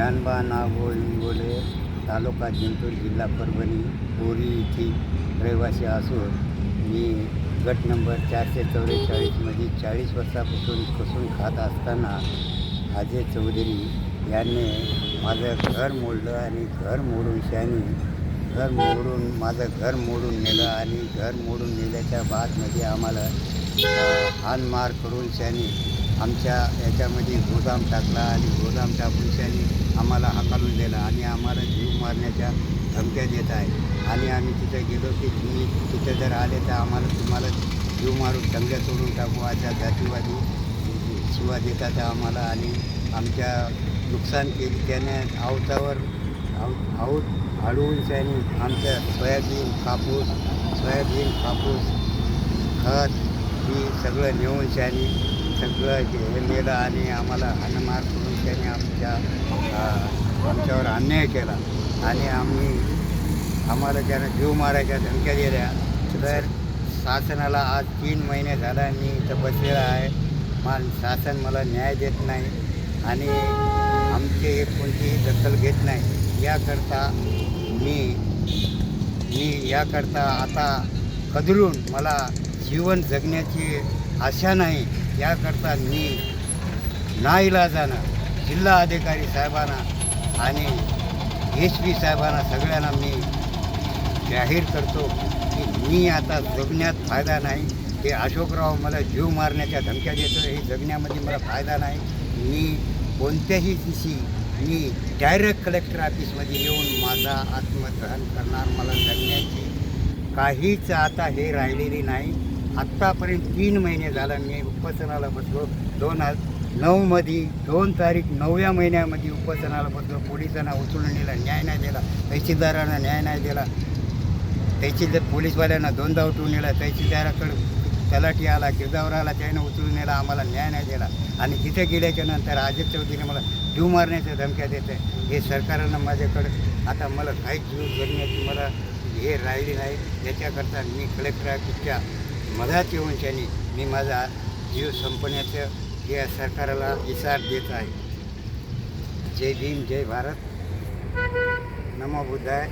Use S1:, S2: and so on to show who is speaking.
S1: जानबा नागो तालुका जिंतूर जिल्हा परभणी बोरी येथील रहिवासी असून मी गट नंबर चारशे चौवेचाळीसमध्ये चाळीस वर्षापासून कसून खात असताना अजय चौधरी यांनी माझं घर मोडलं आणि घर मोडून शानी घर मोडून माझं घर मोडून नेलं आणि घर मोडून नेल्याच्या बादमध्ये आम्हाला हानमार करून शानी आमच्या याच्यामध्ये गोदाम टाकला आणि गोदाम टाकून त्यांनी आम्हाला हाकालून दिला आणि आम्हाला जीव मारण्याच्या धमक्या देत आहे. आणि आम्ही तिथे गेलो की तुम्ही तिथे जर आले तर आम्हाला तुम्हाला जीव मारून दंग्या तोडून टाकू अशा जातीवादी शिवा देतात आम्हाला आणि आमच्या नुकसान केली. त्याने आवतावर आव आऊत अडवून त्याने आमच्या सोयाबीन कापूस सोयाबीन कापूस खत ही सगळं नेऊन त्याने सगळं हे नेलं आणि आम्हाला हनमार करून त्याने आमच्या आमच्यावर अन्याय केला. आणि आम्ही आम्हाला त्यानं जीव मारायच्या धमक्या दिल्या. तर शासनाला आज तीन महिने झाला मी इथं बसलेला आहे. मा शासन मला न्याय देत नाही आणि आमचे कोणतीही दखल घेत नाही. याकरता मी मी याकरता आता कदरून मला जीवन जगण्याची आशा नाही याकरता मी नाईलाजानं जिल्हा अधिकारी साहेबांना आणि एस पी साहेबांना सगळ्यांना मी जाहीर करतो की मी आता जगण्यात फायदा नाही. हे अशोकराव मला जीव मारण्याच्या धमक्या देतो हे जगण्यामध्ये मला फायदा नाही. मी कोणत्याही दिवशी मी डायरेक्ट कलेक्टर ऑफिसमध्ये येऊन माझा आत्मदहन करणार मला जगण्याची काहीच आता हे राहिलेली नाही. आत्तापर्यंत तीन महिने झाला मी उपासनाला बसलो. दोन हजार नऊमध्ये दोन तारीख नवव्या महिन्यामध्ये उपासनाला बसलो. पोलिसांना उचलून नेला न्याय नाही दिला. तहसीलदारांना न्याय नाही दिला. तहसीलदार पोलीसवाल्यांना दोनदा उठवून नेला. तहसीलदाराकडे तलाठी आला गिरदावर आला त्यानं उचलून नेला. आम्हाला न्याय नाही दिला. आणि तिथे गेल्याच्यानंतर अजित चौधरीने मला जीव मारण्याच्या धमक्या देत आहे. हे सरकारनं माझ्याकडं आता मला काहीच जीव जगण्याची मला हे राहिली नाही. याच्याकरता मी कलेक्टर कुठच्या मधात येऊन त्यांनी मी माझा जीव संपण्याचं या सरकारला इशार देत आहे. जय भीम जय भारत. नमो बुद्धाय.